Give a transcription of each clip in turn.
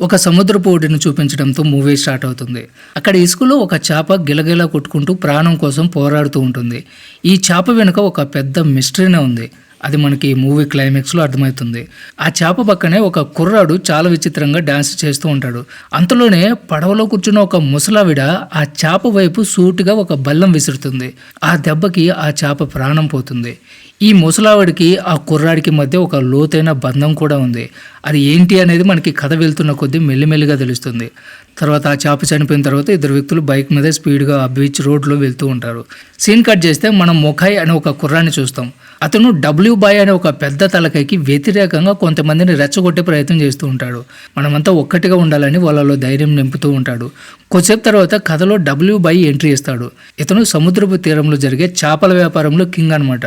ఒక సముద్రపు ఒడిని చూపించడంతో movie start అవుతుంది. అక్కడ ఇసుకలో ఒక చేప గిలగిలా కొట్టుకుంటూ ప్రాణం కోసం పోరాడుతూ ఉంటుంది. ఈ చేప వెనుక ఒక పెద్ద మిస్టరీనే ఉంది. అది మనకి మూవీ క్లైమాక్స్లో అర్థమవుతుంది. ఆ చేప పక్కనే ఒక కుర్రాడు చాలా విచిత్రంగా డ్యాన్స్ చేస్తూ ఉంటాడు. అంతలోనే పడవలో కూర్చున్న ఒక ముసలావిడ ఆ చేప వైపు సూటిగా ఒక బల్లం విసురుతుంది. ఆ దెబ్బకి ఆ చేప ప్రాణం పోతుంది. ఈ ముసలావిడికి ఆ కుర్రాడికి మధ్య ఒక లోతైన బంధం కూడా ఉంది. అది ఏంటి అనేది మనకి కథ వెళ్తున్న కొద్దీ మెల్లిమెల్లిగా తెలుస్తుంది. తర్వాత ఆ చేప చనిపోయిన తర్వాత ఇద్దరు వ్యక్తులు బైక్ మీద స్పీడ్గా బీచ్ రోడ్లో వెళ్తూ ఉంటారు. సీన్ కట్ చేస్తే మనం ముఖాయ్ అనే ఒక కుర్రాన్ని చూస్తాం. అతను డబ్ల్యూ బాయ్ అనే ఒక పెద్ద తలకైకి వ్యతిరేకంగా కొంతమందిని రెచ్చగొట్టే ప్రయత్నం చేస్తూ ఉంటాడు. మనమంతా ఒక్కటిగా ఉండాలని వాళ్ళలో ధైర్యం నింపుతూ ఉంటాడు. కొద్దిసేపు తర్వాత కథలో డబ్ల్యూ బాయ్ ఎంట్రీ ఇస్తాడు. ఇతను సముద్రపు తీరంలో జరిగే చేపల వ్యాపారంలో కింగ్ అనమాట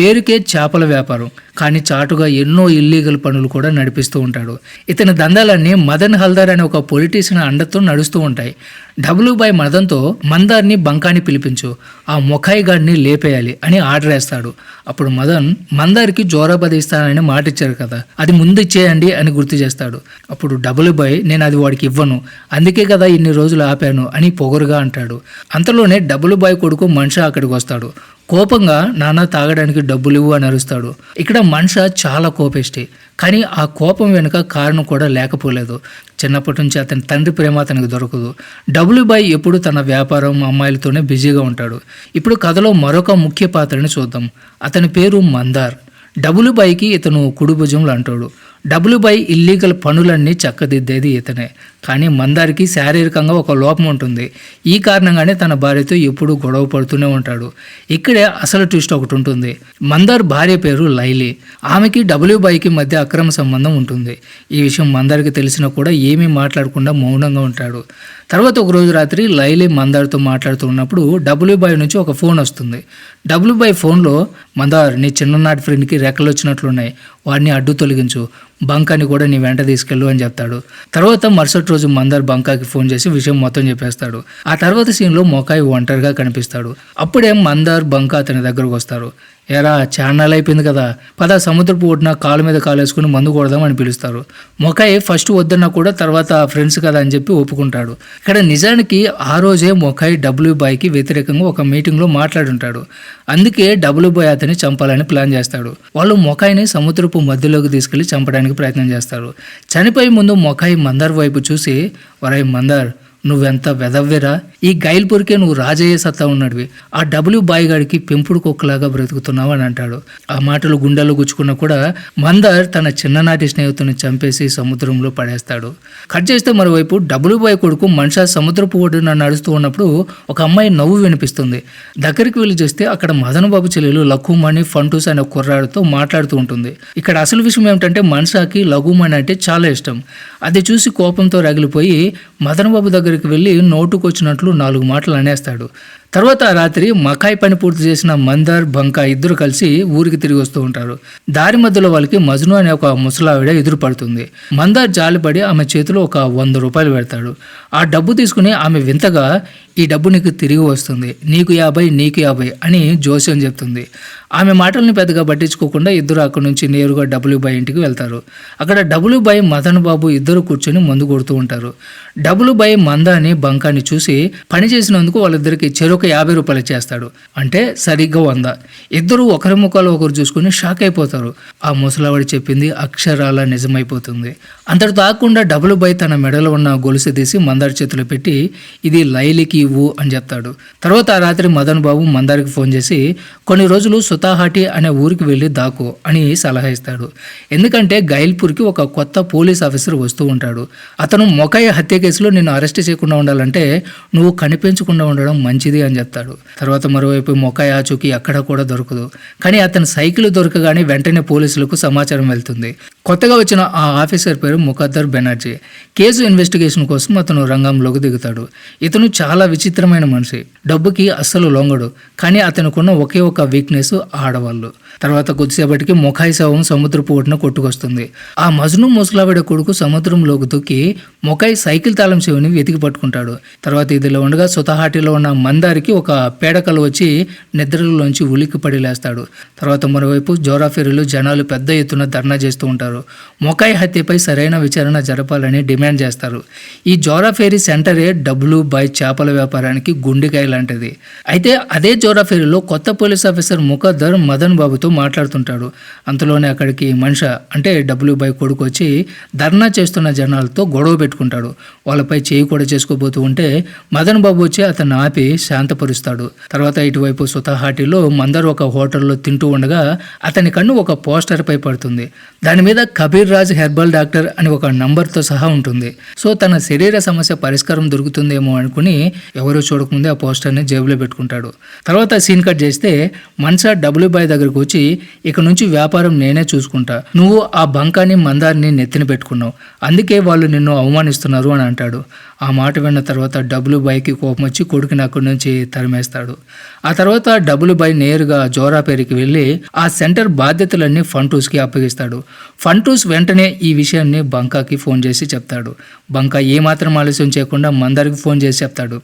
పేరుకే చేపల వ్యాపారం కానీ చాటుగా ఎన్నో ఇల్లీగల్ పనులు కూడా నడిపిస్తూ ఉంటాడు. ఇతని దందాలన్నీ మదన్ హల్దార్ అనే ఒక పొలిటీషియన్ అండతో నడుస్తూ ఉంటాయి. డబ్ల్యూ బాయ్ మదన్తో మందార్ని బంకాని పిలిపించు ఆ మొఖాయి గాడిని లేపేయాలి అని ఆర్డర్ వేస్తాడు. అప్పుడు మదన్ మందార్కి జోరాబది ఇస్తానని మాట ఇచ్చారు కదా అది ముందు ఇచ్చేయండి అని గుర్తు చేస్తాడు. అప్పుడు డబ్ల్యూ బాయ్ నేను అది వాడికి ఇవ్వను అందుకే కదా ఇన్ని రోజులు ఆపాను అని పొగరుగా అంటాడు. అంతలోనే డబ్ల్యూ బాయ్ కొడుకు మనిషి అక్కడికి వస్తాడు. కోపంగా నాన్న తాగడానికి డబ్బులు ఇవ్వు అని అరుస్తాడు. ఇక్కడ మనిషి చాలా కోపిష్టి. కానీ ఆ కోపం వెనుక కారణం కూడా లేకపోలేదు. చిన్నప్పటి నుంచి అతని తండ్రి ప్రేమ అతనికి దొరకదు. డబ్ల్యూ బాయ్ ఎప్పుడు తన వ్యాపారం అమ్మాయిలతోనే బిజీగా ఉంటాడు. ఇప్పుడు కథలో మరొక ముఖ్య పాత్రని చూద్దాం. అతని పేరు మందార్. డబ్ల్యూ బాయ్కి ఇతను కుడిభుజంలో అంటాడు. డబ్ల్యూ బై ఇల్లీగల్ పనులన్నీ చక్కదిద్దేది ఇతనే. కానీ మందారికి శారీరకంగా ఒక లోపం ఉంటుంది. ఈ కారణంగానే తన భార్యతో ఎప్పుడూ గొడవ పడుతూనే ఉంటాడు. ఇక్కడే అసలు ట్విస్ట్ ఒకటి ఉంటుంది. మందార్ భార్య పేరు లైలీ. ఆమెకి డబ్ల్యూబైకి మధ్య అక్రమ సంబంధం ఉంటుంది. ఈ విషయం మందారికి తెలిసినా కూడా ఏమీ మాట్లాడకుండా మౌనంగా ఉంటాడు. తర్వాత ఒక రోజు రాత్రి లైలీ మందార్తో మాట్లాడుతూ ఉన్నప్పుడు డబ్ల్యూ నుంచి ఒక ఫోన్ వస్తుంది. డబ్ల్యూ ఫోన్లో మందార్ నీ చిన్ననాటి ఫ్రెండ్కి రెక్కలు వచ్చినట్లున్నాయి వాడిని అడ్డు తొలగించు. బంకాని కూడా నీ వెంట తీసుకెళ్ళు అని చెప్తాడు. తర్వాత మరుసటి రోజు మందార్ బంకాకి ఫోన్ చేసి విషయం మొత్తం చెప్పేస్తాడు. ఆ తర్వాత సీన్లో మొకాయి ఒంటరిగా కనిపిస్తాడు. అప్పుడే మందార్ బంకా అతని దగ్గరకు వస్తారు. ఎరా చాన్నాళ్ళు అయిపోయింది కదా. పద సముద్రపు ఒడ్డున కాలు మీద కాలు వేసుకుని మందు కొడదాం అని పిలుస్తారు. మొకాయ్ ఫస్ట్ వద్దన్నా కూడా తర్వాత ఫ్రెండ్స్ కదా అని చెప్పి ఒప్పుకుంటాడు. ఇక్కడ నిజానికి ఆ రోజే మొకాయ్ డబ్ల్యూ బాయ్కి వ్యతిరేకంగా ఒక మీటింగ్లో మాట్లాడుంటాడు. అందుకే డబ్ల్యూ బాయ్ అతన్ని చంపాలని ప్లాన్ చేస్తాడు. వాళ్ళు మొకాయిని సముద్రపు మధ్యలోకి తీసుకెళ్ళి చంపడానికి ప్రయత్నం చేస్తారు. చనిపోయే ముందు మొకాయి మందార్ వైపు చూసి వరై మందార్ నువ్వెంత వెదవ్వెరా? ఈ గైల్పూర్కే నువ్వు రాజయ్య సత్తా ఉన్నడివి. ఆ డబ్ల్యూ బాయ్ గాడికి పెంపుడు కుక్కలాగా బ్రతుకుతున్నావు అని అంటాడు. ఆ మాటలు గుండెల్లో గుచ్చుకున్న కూడా మందర్ తన చిన్ననాటి స్నేహితుని చంపేసి సముద్రంలో పడేస్తాడు. కట్ చేస్తే మరోవైపు డబ్ల్యూ బాయ్ కొడుకు మనిషా సముద్రపు ఒడ్డున నడుస్తూ ఉన్నప్పుడు ఒక అమ్మాయి నవ్వు వినిపిస్తుంది. దగ్గరికి వెళ్ళి చూస్తే అక్కడ మదన్ బాబు చెల్లెలు లఘుమణి ఫంటూస్ అనే కుర్రాడితో మాట్లాడుతూ ఉంటుంది. ఇక్కడ అసలు విషయం ఏమిటంటే మనిషాకి లఘుమణి అంటే చాలా ఇష్టం. అది చూసి కోపంతో రగిలిపోయి మదన్ బాబు దగ్గర దగ్గరికి వెళ్ళి నోటుకొచ్చినట్లు నాలుగు మాటలు అనేస్తాడు. తర్వాత రాత్రి మకాయి పని పూర్తి చేసిన మందర్ బంకా ఇద్దరు కలిసి ఊరికి తిరిగి వస్తూ ఉంటారు. దారి మధ్యలో వాళ్ళకి మజ్ను అనే ఒక ముసలావిడ ఎదురు పడుతుంది. మందార్ జాలిపడి ఆమె చేతిలో ఒక వంద రూపాయలు పెడతాడు. ఆ డబ్బు తీసుకుని ఆమె వింతగా ఈ డబ్బు నీకు తిరిగి వస్తుంది. నీకు యాభై నీకు యాభై అని జోస్యం చెప్తుంది. ఆమె మాటల్ని పెద్దగా పట్టించుకోకుండా ఇద్దరు అక్కడి నుంచి నేరుగా డబ్ల్యూ బాయ్ ఇంటికి వెళ్తారు. అక్కడ డబ్ల్యూ బాయ్ మదన్ బాబు ఇద్దరు కూర్చొని మందు కొడుతూ ఉంటారు. డబ్ల్యూ బాయ్ మందాని బంకాని చూసి పని చేసినందుకు వాళ్ళిద్దరికి చెరొక ఒక యాభై రూపాయలు చేస్తాడు. అంటే సరిగ్గా వంద. ఇద్దరు ఒకరి ముఖాలు ఒకరు చూసుకుని షాక్ అయిపోతారు. ఆ ముసలావాడు చెప్పింది అక్షరాల నిజమైపోతుంది. అంతటి తాకుండా డబుల్ బై తన మెడలో ఉన్న గొలుసు తీసి మందారి చేతిలో పెట్టి ఇది లైలికి ఇవ్వు అని చెప్తాడు. తర్వాత ఆ రాత్రి మదన్ బాబు మందారికి ఫోన్ చేసి కొన్ని రోజులు సుతాహాటి అనే ఊరికి వెళ్ళి దాకో అని సలహా ఇస్తాడు. ఎందుకంటే గైల్పూర్కి ఒక కొత్త పోలీస్ ఆఫీసర్ వస్తూ ఉంటాడు. అతను మొకాయ హత్య కేసులో నిన్ను అరెస్ట్ చేయకుండా ఉండాలంటే నువ్వు కనిపించకుండా ఉండడం మంచిది అని చెప్తాడు తర్వాత మరోవైపు మొకాయ ఆచూకి అక్కడ కూడా దొరకదు. కానీ అతని సైకిల్ దొరకగానే వెంటనే పోలీసులకు సమాచారం వెళ్తుంది. కొత్తగా వచ్చిన ఆ ఆఫీసర్ పేరు ముఖద్దర్ బెనర్జీ. కేసు ఇన్వెస్టిగేషన్ కోసం అతను రంగంలోకి దిగుతాడు. ఇతను చాలా విచిత్రమైన మనిషి. డబ్బుకి అస్సలు లొంగడు. కానీ అతనుకున్న ఒకే ఒక వీక్నెస్ ఆడవాళ్ళు. తర్వాత కొద్దిసేపటికి మొఖాయి శవం సముద్రపు ఒడ్డున కొట్టుకొస్తుంది. ఆ మజ్ను ముసలావిడ కొడుకు సముద్రంలోకి దూకి ముఖాయి సైకిల్ తాళం శివుని వెతికి పట్టుకుంటాడు. తర్వాత ఇదిలో ఉండగా సుతహాటిలో ఉన్న మందారికి ఒక పేడకలు వచ్చి నిద్రలోంచి ఉలిక్కి పడి లేస్తాడు. తర్వాత మరోవైపు జోరాఫెరీలు జనాలు పెద్ద ఎత్తున ధర్నా చేస్తూ ఉంటారు. చేస్తున్నారు మొకాయ్ హత్యపై సరైన విచారణ జరపాలని డిమాండ్ చేస్తారు. ఈ జోరాఫేరీ సెంటరే డబ్బులు బై చేపల వ్యాపారానికి గుండెకాయ లాంటిది. అయితే అదే జోరాఫేరీలో కొత్త పోలీస్ ఆఫీసర్ ముఖద్దర్ మదన్ బాబుతో మాట్లాడుతుంటాడు. అంతలోనే అక్కడికి మనిష అంటే డబ్బులు బై కొడుకు వచ్చి ధర్నా చేస్తున్న జనాలతో గొడవ పెట్టుకుంటాడు. వాళ్ళపై చేయి కూడా చేసుకోబోతూ ఉంటే మదన్ బాబు వచ్చి అతన్ని ఆపి శాంతపరుస్తాడు. తర్వాత ఇటువైపు సుతహాటిలో మందర్ ఒక హోటల్లో తింటూ ఉండగా అతని కన్ను ఒక పోస్టర్ పై పడుతుంది. దాని మీద కబీర్ రాజ్ హెర్బల్ డాక్టర్ అని ఒక నంబర్తో సహా ఉంటుంది. సో తన శరీర సమస్య పరిష్కారం దొరుకుతుందేమో అనుకుని ఎవరూ చూడకముందే ఆ పోస్టర్ని జేబులో పెట్టుకుంటాడు. తర్వాత సీన్ కట్ చేస్తే మన్సా డబ్ల్యూ బాయ్ దగ్గరకు వచ్చి ఇక నుంచి వ్యాపారం నేనే చూసుకుంటా. నువ్వు ఆ బంకాని మందారిని నెత్తిన పెట్టుకున్నావు. అందుకే వాళ్ళు నిన్ను అవమానిస్తున్నారు అని అంటాడు. ఆ మాట విన్న తర్వాత డబ్బులు బైకి కోపం వచ్చి కొడుకుని అక్కడి నుంచి తరిమేస్తాడు. ఆ తర్వాత డబ్బులు బై నేరుగా జోరా పేరుకి వెళ్ళి ఆ సెంటర్ బాధ్యతలన్నీ ఫంటూస్కి అప్పగిస్తాడు. ఫంటూస్ వెంటనే ఈ విషయాన్ని బంకాకి ఫోన్ చేసి చెప్తాడు. బంకా ఏమాత్రం ఆలస్యం చేయకుండా మందరికి ఫోన్ చేసి చెప్తాడు.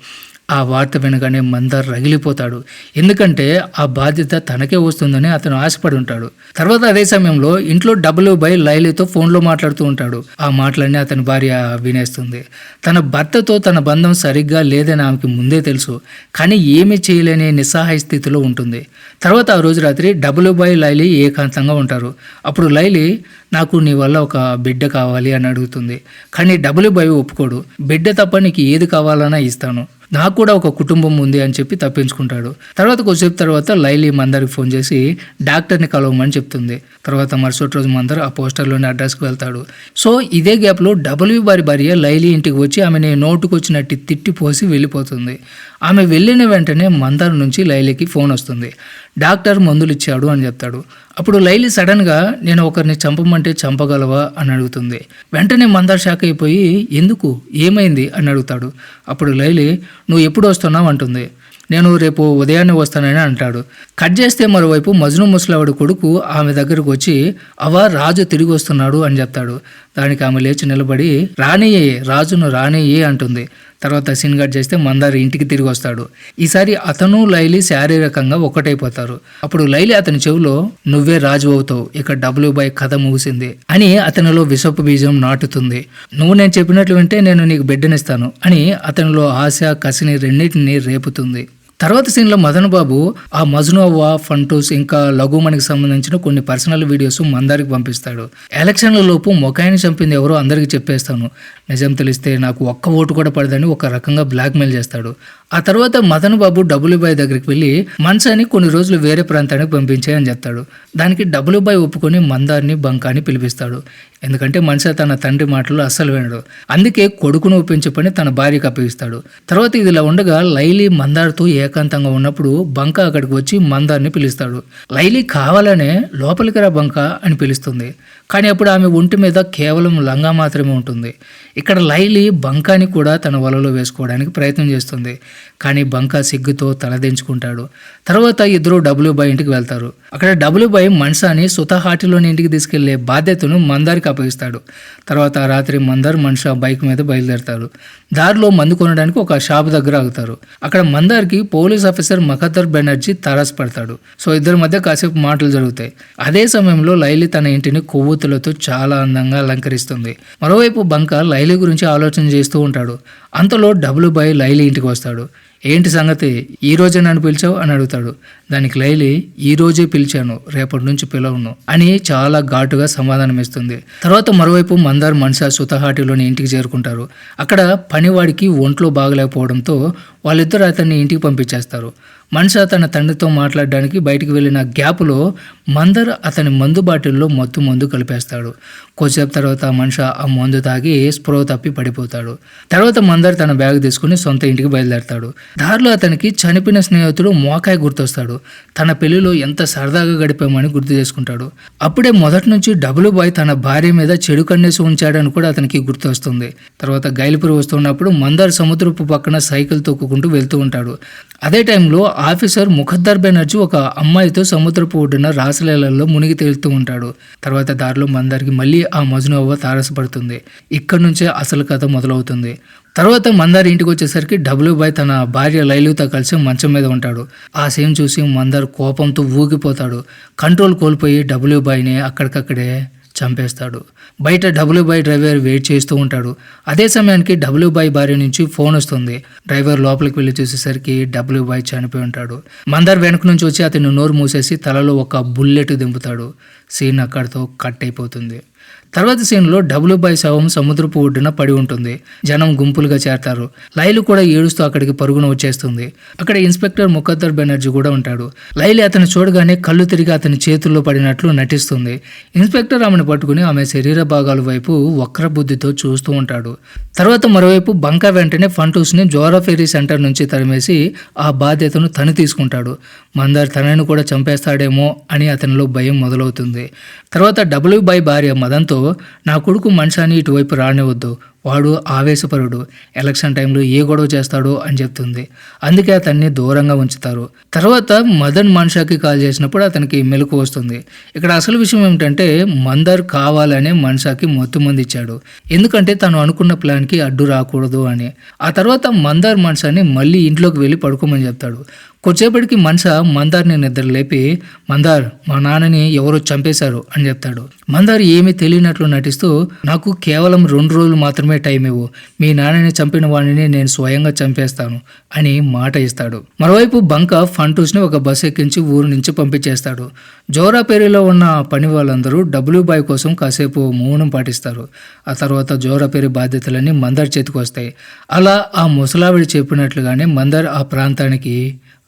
ఆ వార్త వినగానే మందర్ రగిలిపోతాడు. ఎందుకంటే ఆ బాధ్యత తనకే వస్తుందని అతను ఆశపడి ఉంటాడు. తర్వాత అదే సమయంలో ఇంట్లో డబ్బులు బై లైలీతో ఫోన్లో మాట్లాడుతూ ఉంటాడు. ఆ మాటలన్నీ అతని భార్య వినేస్తుంది. తన భర్తతో తన బంధం సరిగ్గా లేదని ఆమెకి ముందే తెలుసు. కానీ ఏమీ చేయలేని నిస్సహాయ స్థితిలో ఉంటుంది. తర్వాత ఆ రోజు రాత్రి డబ్బులు బై లైలీ ఏకాంతంగా ఉంటారు. అప్పుడు లైలీ నాకు నీ వల్ల ఒక బిడ్డ కావాలి అని అడుగుతుంది. కానీ డబ్బులు బై ఒప్పుకోడు. బిడ్డ తప్ప నీకు ఏది కావాలన్నా ఇస్తాను. నాకు కూడా ఒక కుటుంబం ఉంది అని చెప్పి తప్పించుకుంటాడు. తర్వాత కొద్దిసేపు తర్వాత లైలీ మందరికి ఫోన్ చేసి డాక్టర్ని కలవమని చెప్తుంది. తర్వాత మరుసటి రోజు మందర్ ఆ పోస్టర్లోని అడ్రస్కి వెళ్తాడు. సో ఇదే గ్యాప్లో డబ్ల్యూ బారి భార్య లైలీ ఇంటికి వచ్చి ఆమెని నోటుకొచ్చినట్టు తిట్టి పోసి వెళ్ళిపోతుంది. ఆమె వెళ్ళిన వెంటనే మందర్ నుంచి లైలీకి ఫోన్ వస్తుంది. డాక్టర్ మందులు ఇచ్చాడు అని చెప్తాడు. అప్పుడు లైలీ సడన్గా నేను ఒకరిని చంపమంటే చంపగలవా అని అడుగుతుంది. వెంటనే మందార్ షాక్ అయిపోయి ఎందుకు? ఏమైంది? అని అడుగుతాడు. అప్పుడు లైలీ నువ్వు ఎప్పుడు వస్తున్నావు? అంటుంది. నేను రేపు ఉదయాన్నే వస్తానని అంటాడు. కట్ చేస్తే మరోవైపు మజ్ను ముసలావిడ కొడుకు ఆమె దగ్గరకు వచ్చి అవ రాజు తిరిగి వస్తున్నాడు అని చెప్తాడు. దానికి ఆమె లేచి నిలబడి రానియే రాజును రానియే అంటుంది. తర్వాత సీన్ కట్ చేస్తే మందారి ఇంటికి తిరిగి వస్తాడు. ఈసారి అతను లైలీ శారీరకంగా ఒకటైపోతారు అప్పుడు లైలీ అతని చెవిలో నువ్వే రాజు అవుతావు ఇక డబ్ల్యూ బై కథ ముగిసింది అని అతనిలో విషపు బీజం నాటుతుంది. నువ్వు నేను చెప్పినట్లు వింటే నేను నీకు బిడ్డనిస్తాను అని అతనిలో ఆశ కసిని రెండింటిని రేపుతుంది. తర్వాత సీన్లో మదన్ బాబు ఆ మజ్ను అవ్వ ఫంటూస్ ఇంకా లఘుమణికి సంబంధించిన కొన్ని పర్సనల్ వీడియోస్ మందారికి పంపిస్తాడు. ఎలక్షన్ల లోపు మొకాయిని చంపింది ఎవరో అందరికీ చెప్పేస్తాను. నిజం తెలిస్తే నాకు ఒక్క ఓటు కూడా పడదని ఒక రకంగా బ్లాక్మెయిల్ చేస్తాడు. ఆ తర్వాత మదన్ బాబు డబ్బులుబాయ్ దగ్గరికి వెళ్ళి మన్సాని కొన్ని రోజులు వేరే ప్రాంతానికి పంపించాయని చెప్తాడు. దానికి డబ్బులుబాయ్ ఒప్పుకొని మందార్ని బంకాని పిలిపిస్తాడు. ఎందుకంటే మనిషి తన తండ్రి మాటలు అస్సలు వినడు. అందుకే కొడుకును ఒప్పించే పని తన భార్యకు అప్పగిస్తాడు. తర్వాత ఇదిలా ఉండగా లైలీ మందార్తో ఏకాంతంగా ఉన్నప్పుడు బంక అక్కడికి వచ్చి మందార్ని పిలుస్తాడు. లైలీ కావాలనే లోపలికి రా బంక అని పిలుస్తుంది. కానీ అప్పుడు ఆమె ఒంటి మీద కేవలం లంగా మాత్రమే ఉంటుంది. ఇక్కడ లైలీ బంకాని కూడా తన వలలో వేసుకోవడానికి ప్రయత్నం చేస్తుంది. కానీ బంకా సిగ్గుతో తలదించుకుంటాడు తర్వాత ఇద్దరు డబ్ల్యూ బాయ్ ఇంటికి వెళ్తారు. అక్కడ డబ్ల్యూ బాయ్ మన్సాని సుతహాటిలోని ఇంటికి తీసుకెళ్ళే బాధ్యతను మందారికి అప్పగిస్తాడు. తర్వాత రాత్రి మందార్ మన్షా బైక్ మీద బయలుదేరతారు. దారిలో మందు కొనడానికి ఒక షాప్ దగ్గర ఆగుతారు. అక్కడ మందార్కి పోలీస్ ఆఫీసర్ మఖతర్ బెనర్జీ తారసపడతాడు సో ఇద్దరి మధ్య కాసేపు మాటలు జరుగుతాయి. అదే సమయంలో లైలీ తన ఇంటిని కొవ్వు కొవ్వొత్తులతో చాలా అందంగా అలంకరిస్తుంది. మరోవైపు బంక లైలీ గురించి ఆలోచన చేస్తూ ఉంటాడు. అంతలో డబ్బులు బాయ్ లైలీ ఇంటికి వస్తాడు. ఏంటి సంగతి? ఈ రోజే నన్ను పిలిచావు అని అడుగుతాడు. దానికి లైలీ ఈ రోజే పిలిచాను. రేపటి నుంచి పిలవను అని చాలా ఘాటుగా సమాధానం ఇస్తుంది తర్వాత మరోవైపు మందార్ మన్సా సుతహాటిలోని ఇంటికి చేరుకుంటారు. అక్కడ పనివాడికి ఒంట్లో బాగలేకపోవడంతో వాళ్ళిద్దరు అతన్ని ఇంటికి పంపించేస్తారు. మన్షా తన తండ్రితో మాట్లాడడానికి బయటికి వెళ్ళిన గ్యాప్లో మందర్ అతని మందు బాటిల్లో మత్తు మందు కలిపేస్తాడు. కొద్దిసేపు తర్వాత మనిషి ఆ మందు తాగి స్ప్రో తప్పి పడిపోతాడు. తర్వాత మందర్ తన బ్యాగ్ తీసుకుని సొంత ఇంటికి బయలుదేరతాడు. దారిలో అతనికి చనిపోయిన స్నేహితుడు మోకాయ్ గుర్తొస్తాడు. తన పెళ్ళిలో ఎంత సరదాగా గడిపామని గుర్తు చేసుకుంటాడు. అప్పుడే మొదటి నుంచి డబుల్ బాయ్ తన భార్య మీద చెడు కన్నేసి ఉంచాడని కూడా అతనికి గుర్తొస్తుంది. తర్వాత గైలుపురి వస్తున్నప్పుడు మందర్ సముద్రపు పక్కన సైకిల్ తొక్కుకుంటూ వెళ్తూ ఉంటాడు. అదే టైంలో ఆఫీసర్ ముఖద్దర్ బెనర్జీ ఒక అమ్మాయితో సముద్రపు ఒడ్డున రాసలీలలో మునిగి తేలుతూ ఉంటాడు. తర్వాత దారిలో మందరికి మళ్ళీ ఆ మజ్ను అవ్వ తారసపడుతుంది. ఇక్కడి నుంచే అసలు కథ మొదలవుతుంది. తర్వాత మందార్ ఇంటికి వచ్చేసరికి డబ్ల్యూ బాయ్ తన భార్య లైలుతో కలిసి మంచం మీద ఉంటాడు. ఆ సీన్ చూసి మందార్ కోపంతో ఊగిపోతాడు. కంట్రోల్ కోల్పోయి డబ్ల్యూ బాయ్ని అక్కడికక్కడే చంపేస్తాడు. బయట డబ్ల్యూ బై డ్రైవర్ వెయిట్ చేస్తూ ఉంటాడు. అదే సమయానికి డబ్ల్యూ బై భార్య నుంచి ఫోన్ వస్తుంది. డ్రైవర్ లోపలికి వెళ్ళి చూసేసరికి డబ్ల్యూ బై చనిపోయి ఉంటాడు. మందర్ వెనక నుంచి వచ్చి అతను నోరు మూసేసి తలలో ఒక బుల్లెట్ దింపుతాడు. సీన్ అక్కడితో కట్ అయిపోతుంది. తర్వాత సీన్లో డబ్ల్యూ బై శవం సముద్రపు ఒడ్డున పడి ఉంటుంది. జనం గుంపులుగా చేరతారు. లైలు కూడా ఏడుస్తూ అక్కడికి పరుగున వచ్చేస్తుంది. అక్కడ ఇన్స్పెక్టర్ ముఖద్దర్ బెనర్జీ కూడా ఉంటాడు. లైలి అతను చూడగానే కళ్ళు తిరిగి అతని చేతుల్లో పడినట్లు నటిస్తుంది. ఇన్స్పెక్టర్ ఆమెను పట్టుకుని ఆమె శరీర భాగాల వైపు వక్ర బుద్ధితో చూస్తూ ఉంటాడు. తర్వాత మరోవైపు బంకా వెంటనే ఫంటూస్ని జోరాఫెరీ సెంటర్ నుంచి తరిమేసి ఆ బాధ్యతను తను తీసుకుంటాడు. మందర్ తనని కూడా చంపేస్తాడేమో అని అతనిలో భయం మొదలవుతుంది. తర్వాత డబ్ల్యూ బై భార్య మదన్తో నా కొడుకు మనిషాని ఇటువైపు రానివద్దు వాడు ఆవేశపరుడు ఎలక్షన్ టైంలో ఏ గొడవ చేస్తాడో అని చెప్తుంది. అందుకే అతన్ని దూరంగా ఉంచుతారు. తర్వాత మదన్ మన్షాకి కాల్ చేసినప్పుడు అతనికి మెలకు వస్తుంది. ఇక్కడ అసలు విషయం ఏమిటంటే మందర్ కావాలనే మన్షాకి మొత్తం మంది ఇచ్చాడు. ఎందుకంటే తను అనుకున్న ప్లాన్కి అడ్డు రాకూడదు అని. ఆ తర్వాత మందార్ మన్షాని మళ్ళీ ఇంట్లోకి వెళ్ళి పడుకోమని చెప్తాడు. కొద్దిసేపటికి మనస మందార్ని నిద్ర లేపి మందార్ మా నాన్నని ఎవరో చంపేశారు అని చెప్తాడు. మందార్ ఏమీ తెలియనట్లు నటిస్తూ నాకు కేవలం రెండు రోజులు మాత్రమే టైం ఇవ్వు. మీ నాన్నని చంపిన వాడిని నేను స్వయంగా చంపేస్తాను అని మాట ఇస్తాడు. మరోవైపు బంక ఫంటూస్ని ఒక బస్ ఎక్కించి ఊరు నుంచి పంపించేస్తాడు. జోరాపేరిలో ఉన్న పని వాళ్ళందరూ డబ్ల్యూ బాయ్ కోసం కాసేపు మౌనం పాటిస్తారు. ఆ తర్వాత జోరాపేరి బాధ్యతలన్నీ మందర్ చేతికి వస్తాయి అలా ఆ ముసలావిడి చెప్పినట్లుగానే మందర్ ఆ ప్రాంతానికి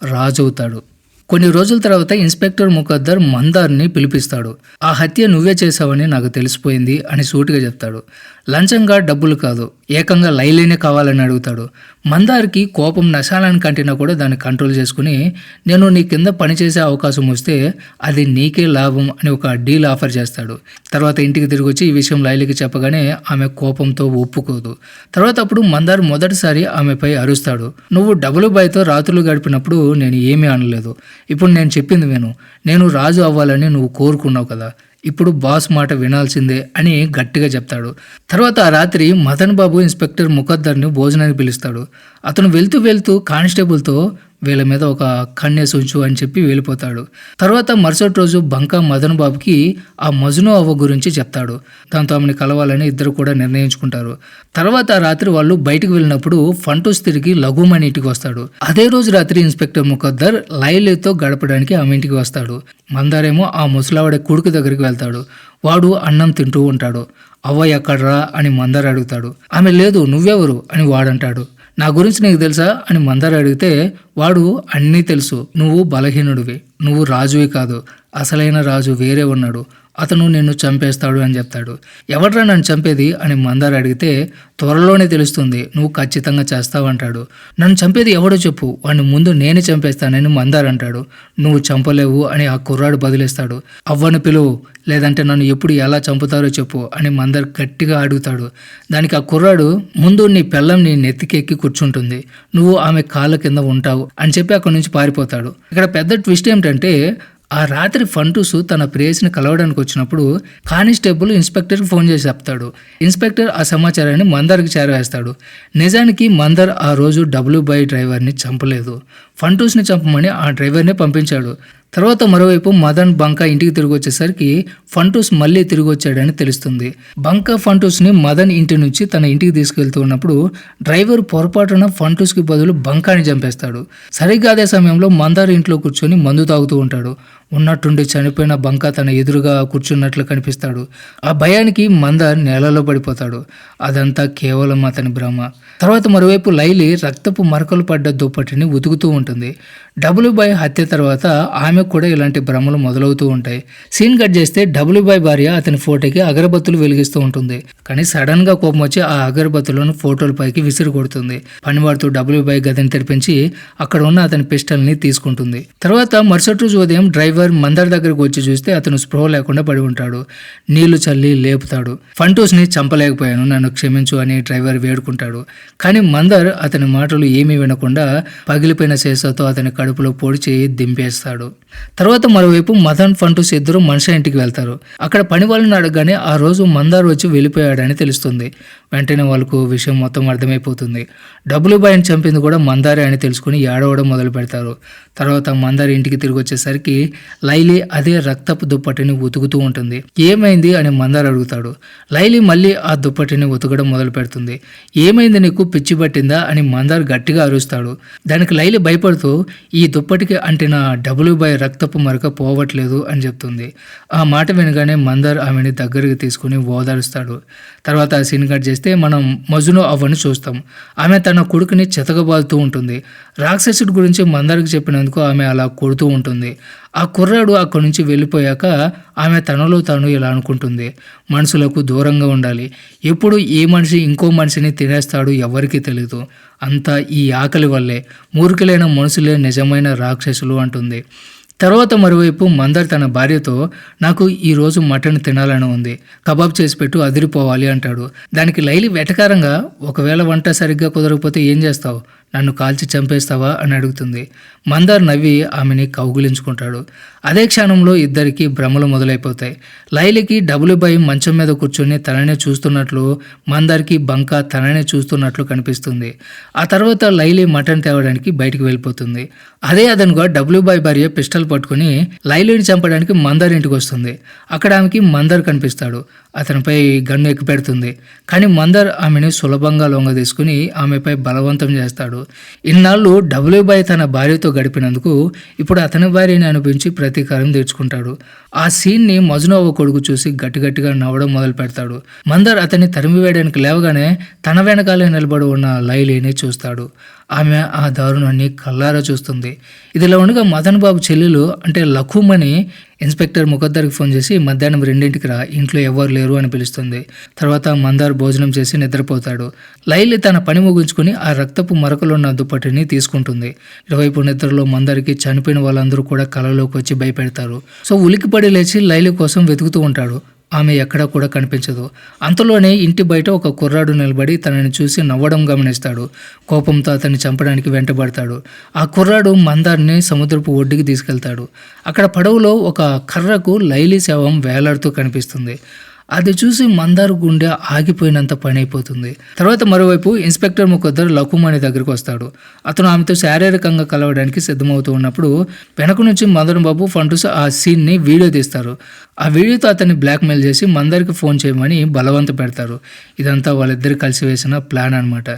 రాజవుతాడు. కొన్ని రోజుల తర్వాత ఇన్స్పెక్టర్ ముఖద్దర్ మందార్ని పిలిపిస్తాడు. ఆ హత్య నువ్వే చేశావని నాకు తెలిసిపోయింది అని సూటిగా చెప్తాడు. లంచంగా డబ్బులు కాదు ఏకంగా లైలేనే కావాలని అడుగుతాడు. మందార్కి కోపం నశాలని కంటినా కూడా దాన్ని కంట్రోల్ చేసుకుని నేను నీ కింద పనిచేసే అవకాశం వస్తే అది నీకే లాభం అని ఒక డీల్ ఆఫర్ చేస్తాడు. తర్వాత ఇంటికి తిరిగి వచ్చి ఈ విషయం లైలికి చెప్పగానే ఆమె కోపంతో ఒప్పుకోదు. తర్వాత అప్పుడు మందార్ మొదటిసారి ఆమెపై అరుస్తాడు. నువ్వు డబుల్ బాయ్తో రాత్రులు గడిపినప్పుడు నేను ఏమీ అనలేదు. ఇప్పుడు నేను చెప్పింది విను. నేను రాజు అవ్వాలని నువ్వు కోరుకున్నావు కదా. ఇప్పుడు బాస్ మాట వినాల్సిందే అని గట్టిగా చెప్తాడు. తర్వాత ఆ రాత్రి మదన్ బాబు ఇన్స్పెక్టర్ ముఖద్దర్ని భోజనానికి పిలుస్తాడు. అతను వెళ్తూ వెళ్తూ కానిస్టేబుల్తో వీళ్ళ మీద ఒక కన్నేసి ఉంచు అని చెప్పి వెళ్ళిపోతాడు. తర్వాత మరుసటి రోజు బంకా మదన్ బాబుకి ఆ మజును అవ్వ గురించి చెప్తాడు. దాంతో ఆమెను కలవాలని ఇద్దరు కూడా నిర్ణయించుకుంటారు. తర్వాత రాత్రి వాళ్ళు బయటకు వెళ్ళినప్పుడు ఫంటూస్ తిరిగి లఘుమణి ఇంటికి వస్తాడు. అదే రోజు రాత్రి ఇన్స్పెక్టర్ ముఖద్దర్ లైలేతో గడపడానికి ఆమె ఇంటికి వస్తాడు. మందారేమో ఆ ముసలావాడ కొడుకు దగ్గరికి వెళ్తాడు. వాడు అన్నం తింటూ ఉంటాడు. అవ్వ ఎక్కడ్రా అని మందార్ అడుగుతాడు. ఆమె లేదు నువ్వెవరు అని వాడంటాడు. నా గురించి నీకు తెలుసా అని మందార అడిగితే వాడు అన్నీ తెలుసు. నువ్వు బలహీనుడివి. నువ్వు రాజువి కాదు. అసలైన రాజు వేరే ఉన్నాడు. అతను నిన్ను చంపేస్తాడు అని చెప్తాడు. ఎవడ్రా నన్ను చంపేది? అని మందార్ అడిగితే త్వరలోనే తెలుస్తుంది నువ్వు ఖచ్చితంగా చేస్తావంటాడు నన్ను చంపేది ఎవడో చెప్పు వాడిని ముందు నేనే చంపేస్తానని మందార్ అంటాడు. నువ్వు చంపలేవు అని ఆ కుర్రాడు బదిలిస్తాడు. అవ్వను పిలువు లేదంటే నన్ను ఎప్పుడు ఎలా చంపుతారో చెప్పు అని మందర్ గట్టిగా అడుగుతాడు. దానికి ఆ కుర్రాడు ముందు నీ పెళ్ళం నీ నెత్తికెక్కి కూర్చుంటుంది. నువ్వు ఆమె కాళ్ళ కింద ఉంటావు అని చెప్పి అక్కడి నుంచి పారిపోతాడు. ఇక్కడ పెద్ద ట్విస్ట్ ఏమిటంటే ఆ రాత్రి ఫంటూస్ తన ప్రేయస్ని కలవడానికి వచ్చినప్పుడు కానిస్టేబుల్ ఇన్స్పెక్టర్కి ఫోన్ చేసి చెప్తాడు. ఇన్స్పెక్టర్ ఆ సమాచారాన్ని మందర్కి చేరవేస్తాడు. నిజానికి మందర్ ఆ రోజు డబ్ల్యూ బై డ్రైవర్ని చంపలేదు. ఫంటూస్ని చంపమని ఆ డ్రైవర్ని పంపించాడు. తర్వాత మరోవైపు మదన్ బంకా ఇంటికి తిరిగి వచ్చేసరికి ఫంటూస్ మళ్ళీ తిరిగి వచ్చాడని తెలుస్తుంది. బంకా ఫంటూస్ని మదన్ ఇంటి నుంచి తన ఇంటికి తీసుకెళ్తూ ఉన్నప్పుడు డ్రైవర్ పొరపాటున ఫంటూస్కి బదులు బంకాని చంపేస్తాడు. సరిగ్గా అదే సమయంలో మందార్ ఇంట్లో కూర్చొని మందు తాగుతూ ఉంటాడు. ఉన్నట్టుండి చనిపోయిన బంక తన ఎదురుగా కూర్చున్నట్లు కనిపిస్తాడు. ఆ భయానికి మంద నేలలో పడిపోతాడు. అదంతా కేవలం అతని భ్రమ. తర్వాత మరోవైపు లైలి రక్తపు మరకలు పడ్డ దుప్పటిని ఉతుకుతూ ఉంటుంది. డబ్ల్యూ బాయ్ హత్య తర్వాత ఆమె కూడా ఇలాంటి భ్రమలు మొదలవుతూ ఉంటాయి. సీన్ కట్ చేస్తే డబ్ల్యూ బాయ్ భార్య అతని ఫోటోకి అగరబత్తులు వెలిగిస్తూ ఉంటుంది. కానీ సడన్గా కోపం వచ్చి ఆ అగరబత్తులను ఫోటోల పైకి విసిరి కొడుతుంది. పనివాడుతూ డబ్ల్యూ బాయ్ గదిని తెరిపించి అక్కడ ఉన్న అతని పిస్టల్ని తీసుకుంటుంది. తర్వాత మరుసటి రోజు ఉదయం డ్రైవర్ మందర్ దగ్గరకు వచ్చి చూస్తే అతను స్పృహ లేకుండా పడి ఉంటాడు. నీళ్ళు చల్లి లేపుతాడు. ఫంటోస్ని చంపలేకపోయాను. నన్ను క్షమించు అని డ్రైవర్ వేడుకుంటాడు. కానీ మందర్ అతని మాటలు ఏమీ వినకుండా పగిలిపోయిన శేషతో అతని కడుపులో పొడిచి దింపేస్తాడు. తర్వాత మరోవైపు మదన్ ఫంటూస్ ఇద్దరు మనిషి ఇంటికి వెళ్తారు. అక్కడ పని వాళ్ళని అడగగానే ఆ రోజు మందార్ వచ్చి వెళ్ళిపోయాడని తెలుస్తుంది. వెంటనే వాళ్ళకు విషయం మొత్తం అర్థమైపోతుంది. డబ్బులు బాయిని చంపింది కూడా మందారే అని తెలుసుకుని ఏడవడం మొదలు పెడతారు తర్వాత మందార్ ఇంటికి తిరిగి వచ్చేసరికి లైలీ అదే రక్తపు దుప్పటిని ఉతుకుతూ ఉంటుంది. ఏమైంది అని మందార్ అడుగుతాడు. లైలీ మళ్ళీ ఆ దుప్పటిని ఉతకడం మొదలు పెడుతుంది. ఏమైంది నీకు పిచ్చి పట్టిందా అని మందార్ గట్టిగా అరుస్తాడు. దానికి లైలీ భయపడుతూ ఈ దుప్పటికి అంటిన డబ్ల్యూ బై రక్తపు మరక పోవట్లేదు అని చెప్తుంది. ఆ మాట వినగానే మందార్ ఆమెని దగ్గరికి తీసుకుని ఓదారుస్తాడు. తర్వాత ఆ సీన్ కట్ చేస్తే మనం మజును అవ్వని చూస్తాం. ఆమె తన కొడుకుని చెతకబాలుతూ ఉంటుంది. రాక్షసుడి గురించి మందార్కి చెప్పినందుకు ఆమె అలా కొడుతూ ఉంటుంది. ఆ కుర్రాడు అక్కడి నుంచి వెళ్ళిపోయాక ఆమె తనలో తాను ఇలా అనుకుంటుంది. మనుషులకు దూరంగా ఉండాలి. ఎప్పుడు ఏ మనిషి ఇంకో మనిషిని తినేస్తాడు ఎవరికీ తెలియదు అంతా ఈ ఆకలి వల్లే. మూర్ఖులైన మనుషులే నిజమైన రాక్షసులు అంటుంది. తర్వాత మరోవైపు మందర్ తన భార్యతో నాకు ఈరోజు మటన్ తినాలని ఉంది. కబాబ్ చేసి పెట్టు అదిరిపోవాలి అంటాడు. దానికి లైలి వెటకారంగా ఒకవేళ వంట సరిగ్గా కుదరకపోతే ఏం చేస్తావు? నన్ను కాల్చి చంపేస్తావా అని అడుగుతుంది. మందార్ నవ్వి ఆమెని కౌగులించుకుంటాడు. అదే క్షణంలో ఇద్దరికి భ్రమలు మొదలైపోతాయి. లైలికి డబుల్ బై మంచం మీద కూర్చొని తననే చూస్తున్నట్లు మందార్కి బంక తననే చూస్తున్నట్లు కనిపిస్తుంది. ఆ తర్వాత లైలి మటన్ తేవడానికి బయటికి వెళ్ళిపోతుంది. అదే అదనుగా డబ్ల్యూ బాయ్ భార్య పిస్టల్ పట్టుకుని లైలీని చంపడానికి మందర్ ఇంటికి వస్తుంది. అక్కడ ఆమెకి మందర్ కనిపిస్తాడు. అతనిపై గన్ను ఎక్కి పెడుతుంది కానీ మందర్ ఆమెను సులభంగా లొంగ తీసుకుని ఆమెపై బలవంతం చేస్తాడు. ఇన్నాళ్ళు డబ్ల్యూ బాయ్ తన భార్యతో గడిపినందుకు ఇప్పుడు అతని భార్యని అనిపించి ప్రతీకారం తీర్చుకుంటాడు. ఆ సీన్ని మజునోవ కొడుకు చూసి గట్టిగట్టిగా నవ్వడం మొదలు పెడతాడు. మందర్ అతన్ని తరిమి వేయడానికి లేవగానే తన వెనకాలే నిలబడి ఉన్న లైలీని చూస్తాడు. ఆమె ఆ దారుణాన్ని కల్లారా చూస్తుంది. ఇదిలా ఉండగా మదన్ బాబు చెల్లెలు అంటే లఖుమని ఇన్స్పెక్టర్ ముఖద్దరికి ఫోన్ చేసి మధ్యాహ్నం రెండింటికి రా ఇంట్లో ఎవరు లేరు అని పిలుస్తుంది. తర్వాత మందార్ భోజనం చేసి నిద్రపోతాడు. లైలి తన పని ముగించుకుని ఆ రక్తపు మరకలున్న దుప్పటిని తీసుకుంటుంది. ఇటువైపు నిద్రలో మందారికి చనిపోయిన వాళ్ళందరూ కూడా కలలోకి వచ్చి భయపెడతారు. సో ఉలికిపడి లేచి లైలి కోసం వెతుకుతూ ఉంటాడు. ఆమె ఎక్కడా కూడా కనిపించదు. అంతలోనే ఇంటి బయట ఒక కుర్రాడు నిలబడి తనని చూసి నవ్వడం గమనిస్తాడు. కోపంతో అతన్ని చంపడానికి వెంటబడతాడు. ఆ కుర్రాడు మందార్ని సముద్రపు ఒడ్డుకి తీసుకెళ్తాడు. అక్కడ పడవలో ఒక కర్రకు లైలీ శవం వేలాడుతూ కనిపిస్తుంది. అది చూసి మందారు గుండె ఆగిపోయినంత పని అయిపోతుంది తర్వాత మరోవైపు ఇన్స్పెక్టర్ ముఖద్దరు లకుమణి దగ్గరికి వస్తాడు. అతను ఆమెతో శారీరకంగా కలవడానికి సిద్ధమవుతూ ఉన్నప్పుడు వెనక నుంచి మందరం బాబు ఫంటూస్ ఆ సీన్ని వీడియో తీస్తారు. ఆ వీడియోతో అతన్ని బ్లాక్మెయిల్ చేసి మందరికి ఫోన్ చేయమని బలవంత పెడతారు. ఇదంతా వాళ్ళిద్దరు కలిసి వేసిన ప్లాన్ అనమాట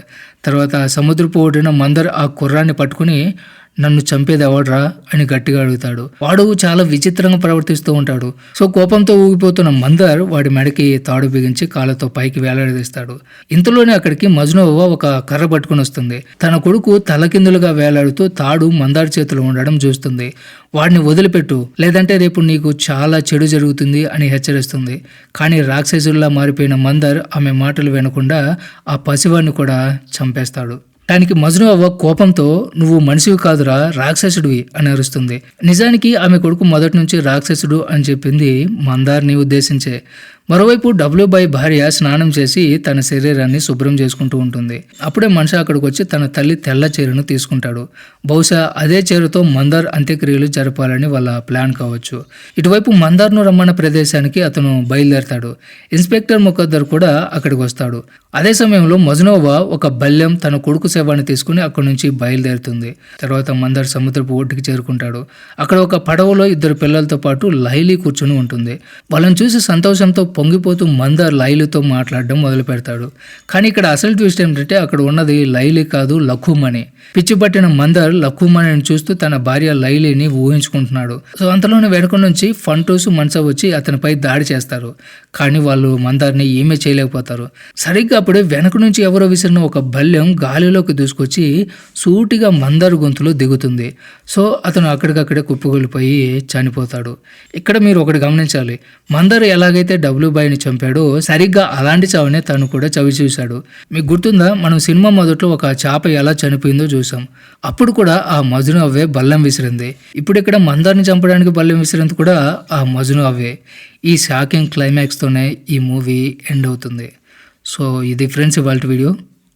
తర్వాత సముద్రపు ఒడిన మందర్ ఆ కుర్రాన్ని పట్టుకుని నన్ను చంపేది ఎవడ్రా అని గట్టిగా అడుగుతాడు. వాడు చాలా విచిత్రంగా ప్రవర్తిస్తూ ఉంటాడు. సో కోపంతో ఊగిపోతున్న మందర్ వాడి మెడకి తాడు బిగించి కాళ్ళతో పైకి వేలాడదీస్తాడు. ఇంతలోనే అక్కడికి మజ్నోవా ఒక కర్ర పట్టుకుని వస్తుంది. తన కొడుకు తలకిందులుగా వేలాడుతూ తాడు మందార్ చేతిలో ఉండడం చూస్తుంది. వాడిని వదిలిపెట్టు లేదంటే రేపు నీకు చాలా చెడు జరుగుతుంది అని హెచ్చరిస్తుంది. కానీ రాక్షసుల్లా మారిపోయిన మందర్ ఆమె మాటలు వినకుండా ఆ పసివాడిని కూడా చంపేస్తాడు. దానికి మజ్ను అవ్వ కోపంతో నువ్వు మనిషివి కాదురా రాక్షసుడివి అని అరుస్తుంది. నిజానికి ఆమె కొడుకు మొదటి నుంచి రాక్షసుడు అని చెప్పింది మందార్ని ఉద్దేశించే. మరోవైపు డబ్ల్యూ బై భార్య స్నానం చేసి తన శరీరాన్ని శుభ్రం చేసుకుంటూ ఉంటుంది. అప్పుడే మనిషి అక్కడికి వచ్చి తన తల్లి తెల్ల చీరను తీసుకుంటాడు. బహుశా అదే చీరతో మందార్ అంత్యక్రియలు జరపాలని వాళ్ళ ప్లాన్ కావచ్చు. ఇటువైపు మందార్ను రమ్మన్న ప్రదేశానికి అతను బయలుదేరతాడు. ఇన్స్పెక్టర్ ముఖద్దర్ కూడా అక్కడికి వస్తాడు. అదే సమయంలో మజ్నోవా ఒక బల్యం తన కొడుకు శవాన్ని తీసుకుని అక్కడి నుంచి బయలుదేరుతుంది. తర్వాత మందార్ సముద్రపు ఒడ్డుకి చేరుకుంటాడు. అక్కడ ఒక పడవలో ఇద్దరు పిల్లలతో పాటు లైలీ కూర్చుని ఉంటుంది. వాళ్ళని చూసి సంతోషంతో పొంగిపోతూ మందార్ లైలీతో మాట్లాడడం మొదలు పెడతాడు. కానీ ఇక్కడ అసలు ట్విస్ట్ ఏంటంటే అక్కడ ఉన్నది లైలీ కాదు లఖుమణి పిచ్చి పట్టిన మందార్ లఖుమణిని చూస్తూ తన భార్య లైలీని ఊహించుకుంటున్నాడు. సో అంతలోనే వెనుక నుంచి ఫంటోస్ మనస వచ్చి అతనిపై దాడి చేస్తారు. కానీ వాళ్ళు మందారిని ఏమీ చేయలేకపోతారు. సరిగ్గా అప్పుడే వెనక నుంచి ఎవరో విసిరిన ఒక బల్యం గాలిలోకి దూసుకొచ్చి సూటిగా మందారు గొంతులో దిగుతుంది. సో అతను అక్కడికక్కడే కుప్పకూలిపోయి చనిపోతాడు. ఇక్కడ మీరు ఒకటి గమనించాలి. మందారు ఎలాగైతే డబ్ల్యూ బాయ్ని చంపాడో సరిగ్గా అలాంటి చావునే తను కూడా చవి చూశాడు. మీకు గుర్తుందా? మనం సినిమా మొదట్లో ఒక చేప ఎలా చనిపోయిందో చూసాం అప్పుడు కూడా ఆ మజును అవ్వే బల్లం విసిరింది. ఇప్పుడు ఇక్కడ మందార్ని చంపడానికి బల్లం విసిరింది కూడా ఆ మజును అవ్వే ఈ షాకింగ్ క్లైమాక్స్తోనే ఈ మూవీ ఎండ్ అవుతుంది. సో ఇది ఫ్రెండ్స్ ఇవాళ video.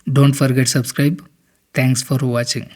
Don't forget subscribe thanks for watching